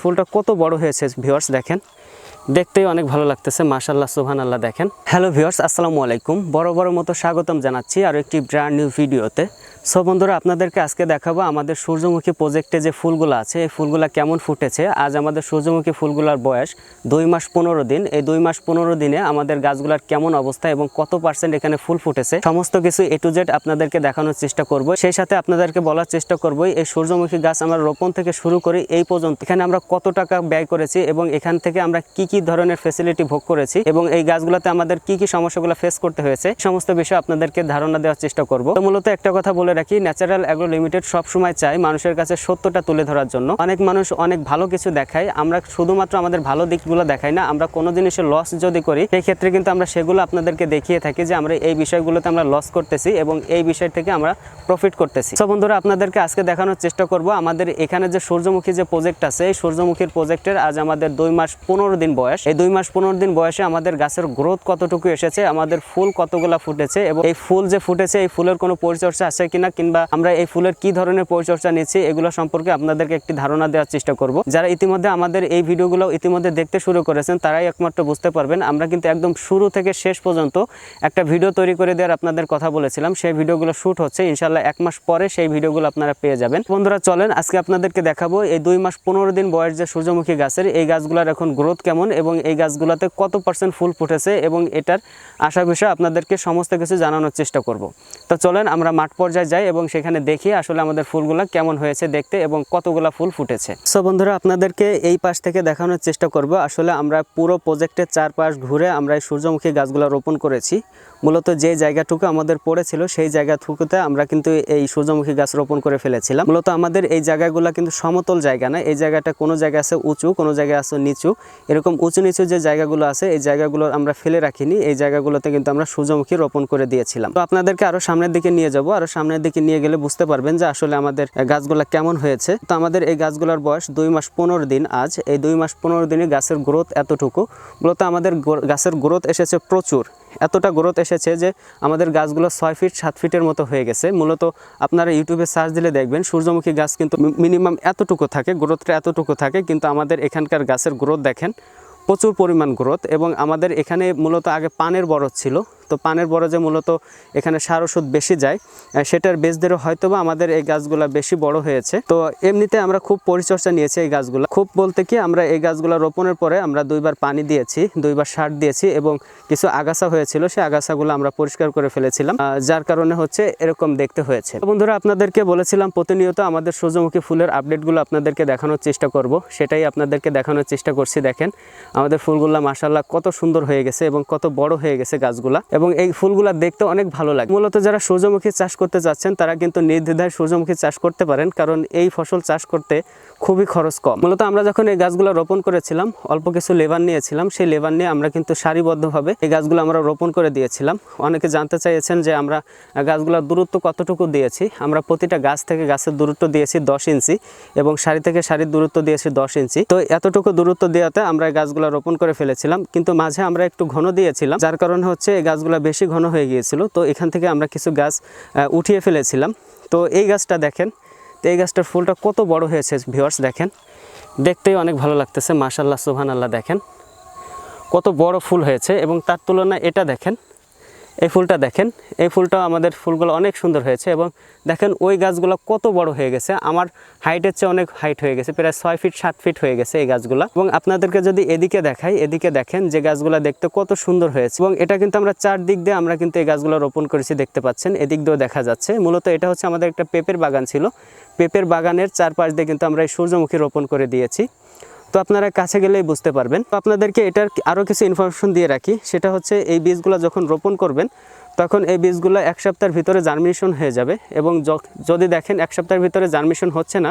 ফুলটা কত বড় হয়েছে ভিউয়ার্স দেখেন। দেখতেই অনেক ভালো লাগতেছে মাশাল্লাহ সুবহান আল্লাহ দেখেন। হ্যালো ভিউয়ার্স আসসালামু আলাইকুম। বড় বড় মতো স্বাগতম জানাচ্ছি আর একটি ব্র্যান্ড নিউ ভিডিওতে সো বন্ধুরা, আপনাদেরকে আজকে দেখাবো আমাদের সূর্যমুখী প্রজেক্টে যে ফুলগুলো আছে, এই ফুলগুলো কেমন ফুটেছে। আজ আমাদের সূর্যমুখী ফুলগুলোর বয়স দুই মাস পনেরো দিন। এই দুই মাস পনেরো দিনে আমাদের গাছগুলোর কেমন অবস্থা এবং কত পার্সেন্ট এখানে ফুল ফুটেছে, সমস্ত কিছু এ টু জেড আপনাদেরকে দেখানোর চেষ্টা করব। সেই সাথে আপনাদেরকে বলার চেষ্টা করব, এই সূর্যমুখী গাছ আমরা রোপণ থেকে শুরু করে, এই পর্যন্ত। এখানে আমরা কত টাকা ব্যয় করেছি এবং এখান থেকে আমরা কি কি ধরনের ফেসিলিটি ভোগ করেছি এবং এই গাছগুলোতে আমাদের কি কি সমস্যাগুলো ফেস করতে হয়েছে, সমস্ত বিষয় আপনাদেরকে ধারণা দেওয়ার চেষ্টা করব। তো মূলত একটা কথা বলে রাখি ন্যাচারাল অ্যাগ্রো লিমিটেড সবসময় চাই মানুষের কাছে সত্যটা তুলে ধরার জন্য। অনেক মানুষ অনেক ভালো কিছু দেখায়, আমরা শুধুমাত্র আমাদের ভালো দিকগুলো দেখাই না, আমরা কোনো জিনিসের লস যদি করি সেই ক্ষেত্রে কিন্তু আমরা সেগুলো আপনাদেরকে দেখিয়ে থাকি যে আমরা এই বিষয়গুলোতে আমরা লস করতেছি এবং এই বিষয় থেকে আমরা প্রফিট করতেছি। সো বন্ধুরা, আপনাদেরকে আজকে দেখানোর চেষ্টা করব, আমাদের এখানে যে সূর্যমুখী যে প্রজেক্ট আছে, এই সূর্যমুখীর প্রজেক্টের আজ আমাদের দুই মাস পনেরো দিন বয়স। এই দুই মাস পনেরো দিন বয়সে আমাদের গাছের গ্রোথ কতটুকু এসেছে, আমাদের ফুল কতগুলা ফুটেছে এবং এই ফুল যে ফুটেছে, এই ফুলের কোনো পরিচর্যা আছে কিনা কিংবা আমরা এই ফুলের কি ধরনের পরিচর্যা নিচ্ছি, এগুলো সম্পর্কে আপনাদেরকে একটি ধারণা দেওয়ার চেষ্টা করব। যারা ইতিমধ্যে আমাদের এই ভিডিওগুলো ইতিমধ্যে দেখতে শুরু করেছেন, তারাই একমাত্র বুঝতে পারবেন। আমরা কিন্তু একদম শুরু থেকে শেষ পর্যন্ত একটা ভিডিও তৈরি করে দেওয়ার আপনাদের কথা বলেছিলাম। সেই ভিডিওগুলো শ্যুট হচ্ছে ইনশাল্লাহ এক মাস পরে সেই ভিডিওগুলো আপনারা পেয়ে যাবেন। বন্ধুরা, চলেন, আজকে আপনাদেরকে দেখাবো এই দুই মাস পনেরো দিন বয়স যে সূর্যমুখী গাছের, এই গাছগুলোর এখন গ্রোথ কেমন এবং এই গাছগুলোতে কত পার্সেন্ট ফুল ফুটেছে এবং এটার আশা বিষয়ে আপনাদেরকে সমস্ত কিছু জানানোর চেষ্টা করব। তো চলেন আমরা মাঠ পর্যায়ে যাই এবং সেখানে দেখি আসলে আমাদের ফুলগুলো কেমন হয়েছে দেখতে এবং কতগুলা ফুল ফুটেছে। সো বন্ধুরা, আপনাদেরকে এই পাশ থেকে দেখানোর চেষ্টা করব। আসলে আমরা পুরো প্রজেক্টের চারপাশ ঘুরে আমরা এই সূর্যমুখী গাছগুলো রোপণ করেছি। মূলত যে জায়গাটুকু আমাদের পড়েছিল সেই জায়গাটুকুতে আমরা কিন্তু এই সূর্যমুখী গাছ রোপণ করে ফেলেছিলাম। মূলত আমাদের এই জায়গাগুলো কিন্তু সমতল জায়গা না, এই জায়গাটা কোনো জায়গা আছে উঁচু, কোনো জায়গায় আছে নিচু, এরকম উঁচু নিচু যে জায়গাগুলো আছে, এই জায়গাগুলো আমরা ফেলে রাখিনি। এই জায়গাগুলোতে কিন্তু আমরা সূর্যমুখী রোপণ করে দিয়েছিলাম। তো আপনাদেরকে আরও সামনের দিকে নিয়ে যাব। আরও সামনের দিকে নিয়ে গেলে বুঝতে পারবেন যে আসলে আমাদের গাছগুলো কেমন হয়েছে। তো আমাদের এই গাছগুলোর বয়স দুই মাস পনেরো দিন আজ। এই দুই মাস পনেরো দিনে গাছের গ্রোথ এতটুকু। মূলত আমাদের গাছের গ্রোথ এসেছে প্রচুর। এতটা গ্রোথ এসেছে যে আমাদের গাছগুলো ছয় ফিট, সাত ফিটের মতো হয়ে গেছে। মূলত আপনারা ইউটিউবে সার্চ দিলে দেখবেন, সূর্যমুখী গাছ কিন্তু মিনিমাম এতটুকু থাকে, গ্রোথটা এতটুকু থাকে, কিন্তু আমাদের এখানকার গাছের গ্রোথ দেখেন। প্রচুর পরিমাণ গ্রোথ এবং আমাদের এখানে মূলত আগে পানের বরজ ছিল। তো পানের বরজে মূলত এখানে সার ওষুধ বেশি যায় সেটার ধরে হয়তো বা আমাদের এই গাছগুলো বেশি বড় হয়েছে। তো এমনিতে আমরা খুব পরিচর্যা নিয়েছি এই গাছগুলো। খুব বলতে কি আমরা এই গাছগুলো রোপণের পরে আমরা দুইবার পানি দিয়েছি, দুইবার সার দিয়েছি এবং কিছু আগাছা হয়েছিল সেই আগাছাগুলো আমরা পরিষ্কার করে ফেলেছিলাম যার কারণে হচ্ছে এরকম দেখতে হয়েছে। বন্ধুরা, আপনাদেরকে বলেছিলাম প্রতিনিয়ত আমাদের সূর্যমুখী ফুলের আপডেটগুলো আপনাদেরকে দেখানোর চেষ্টা করব। সেটাই আপনাদেরকে দেখানোর চেষ্টা করছি, দেখেন। আমাদের ফুলগুলা মাসাল্লাহ কত সুন্দর হয়ে গেছে এবং কত বড় হয়ে গেছে গাছগুলা। এবং এই ফুলগুলা দেখতে অনেক ভালো লাগে। মূলত যারা সূর্যমুখী চাষ করতে যাচ্ছেন, তারা কিন্তু নির্দ্বিধায় সূর্যমুখী চাষ করতে পারেন, কারণ এই ফসল চাষ করতে খুবই খরচ কম। মূলত আমরা যখন এই গাছগুলো রোপণ করেছিলাম, অল্প কিছু লেবার নিয়েছিলাম, সেই লেবার নিয়ে আমরা কিন্তু সারিবদ্ধভাবে এই গাছগুলো আমরা রোপণ করে দিয়েছিলাম। অনেকে জানতে চাইছেন যে আমরা গাছগুলোর দূরত্ব কতটুকু দিয়েছি? আমরা প্রতিটা গাছ থেকে গাছের দূরত্ব দিয়েছি দশ ইঞ্চি এবং সারি থেকে সারির দূরত্ব দিয়েছি দশ ইঞ্চি। তো এতটুকু দূরত্ব দেওয়াতে আমরা গাছগুলো রোপণ করে ফেলেছিলাম, কিন্তু মাঝে আমরা একটু ঘন দিয়েছিলাম, যার কারণে হচ্ছে এই গাছগুলো বেশি ঘন হয়ে গিয়েছিল, তো এখান থেকে আমরা কিছু গাছ উঠিয়ে ফেলেছিলাম। তো এই গাছটা দেখেন, তো এই গাছটার ফুলটা কত বড় হয়েছে ভিওয়ার্স দেখেন। দেখতেই অনেক ভালো লাগতেছে মাশাল্লাহ সুহান আল্লাহ দেখেন। কত বড় ফুল হয়েছে এবং তার তুলনায় এটা দেখেন এই ফুলটা দেখেন, এই ফুলটাও আমাদের ফুলগুলো অনেক সুন্দর হয়েছে এবং দেখেন ওই গাছগুলো কত বড় হয়ে গেছে। আমার হাইটের চেয়ে অনেক হাইট হয়ে গেছে, প্রায় ছয় ফিট সাত ফিট হয়ে গেছে এই গাছগুলো। এবং আপনাদেরকে যদি এদিকে দেখাই, এদিকে দেখেন যে গাছগুলো দেখতে কত সুন্দর হয়েছে। এবং এটা কিন্তু আমরা চারদিক দিয়ে আমরা কিন্তু এই গাছগুলো রোপণ করেছি, দেখতে পাচ্ছেন, এদিক দিয়েও দেখা যাচ্ছে। মূলত এটা হচ্ছে আমাদের একটা পেঁপের বাগান ছিল। পেঁপের বাগানের চারপাশ দিয়ে কিন্তু আমরা এই সূর্যমুখী রোপণ করে দিয়েছি। তো আপনারা কাছে গেলেই বুঝতে পারবেন। তো আপনাদেরকে এটার আরও কিছু ইনফরমেশন দিয়ে রাখি। সেটা হচ্ছে এই বীজগুলো যখন রোপণ করবেন, তখন এই বীজগুলো এক সপ্তাহের ভিতরে জার্মিনেশন হয়ে যাবে এবং যদি দেখেন এক সপ্তাহের ভিতরে জার্মিনেশন হচ্ছে না,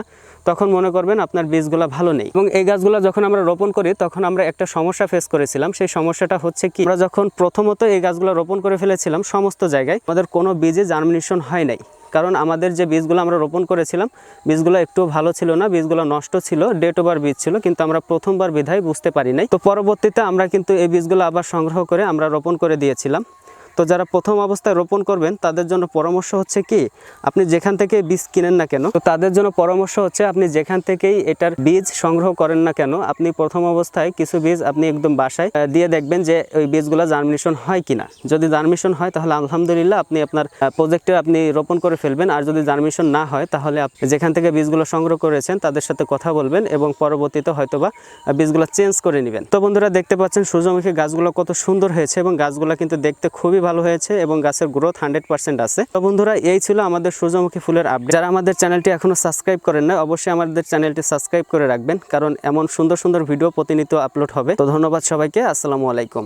তখন মনে করবেন আপনার বীজগুলো ভালো নেই। এবং এই গাছগুলো যখন আমরা রোপণ করি, তখন আমরা একটা সমস্যা ফেস করেছিলাম। সেই সমস্যাটা হচ্ছে কি, আমরা যখন প্রথমত এই গাছগুলো রোপণ করে ফেলেছিলাম, সমস্ত জায়গায় আমাদের কোনো বীজে জার্মিনেশন হয় নাই। কারণ আমাদের যে বীজগুলো আমরা রোপণ করেছিলাম, বীজগুলো একটু ভালো ছিল না, বীজগুলো নষ্ট ছিল ডেট ওভার বীজ ছিল, কিন্তু আমরা প্রথমবার বিধায় বুঝতে পারি নাই। তো পরবর্তীতে আমরা কিন্তু এই বীজগুলো আবার সংগ্রহ করে আমরা রোপণ করে দিয়েছিলাম। তো যারা প্রথম অবস্থায় রোপণ করবেন, তাদের জন্য পরামর্শ হচ্ছে কি, আপনি যেখান থেকে বীজ কিনেন না কেন, তো তাদের জন্য পরামর্শ হচ্ছে আপনি যেখান থেকেই এটার বীজ সংগ্রহ করেন না কেন, আপনি প্রথম অবস্থায় কিছু বীজ আপনি একদম বাসায় দিয়ে দেখবেন যে ওই বীজগুলো জার্মিনেশন হয় কিনা। যদি জার্মিনেশন হয়, তাহলে আলহামদুলিল্লাহ আপনি আপনার প্রজেক্টে আপনি রোপণ করে ফেলবেন, আর যদি জার্মিনেশন না হয়, তাহলে আপনি যেখান থেকে বীজগুলো সংগ্রহ করেছেন, তাদের সাথে কথা বলবেন এবং পরবর্তীতে হয়তোবা বীজগুলো চেঞ্জ করে নেবেন। তো বন্ধুরা, দেখতে পাচ্ছেন সূর্যমুখী গাছগুলো কত সুন্দর হয়েছে এবং গাছগুলো কিন্তু দেখতে খুবই ভালো হয়েছে এবং গাছের গ্রোথ হান্ড্রেড পার্সেন্ট আছে। তো বন্ধুরা, এই ছিল আমাদের সূর্যমুখী ফুলের আপডেট যারা আমাদের চ্যানেলটি এখনও সাবস্ক্রাইব করেন না অবশ্যই আমাদের চ্যানেলটি সাবস্ক্রাইব করে রাখবেন, কারণ এমন সুন্দর সুন্দর ভিডিও প্রতিনিয়ত আপলোড হবে। তো ধন্যবাদ সবাইকে, আসসালামু আলাইকুম।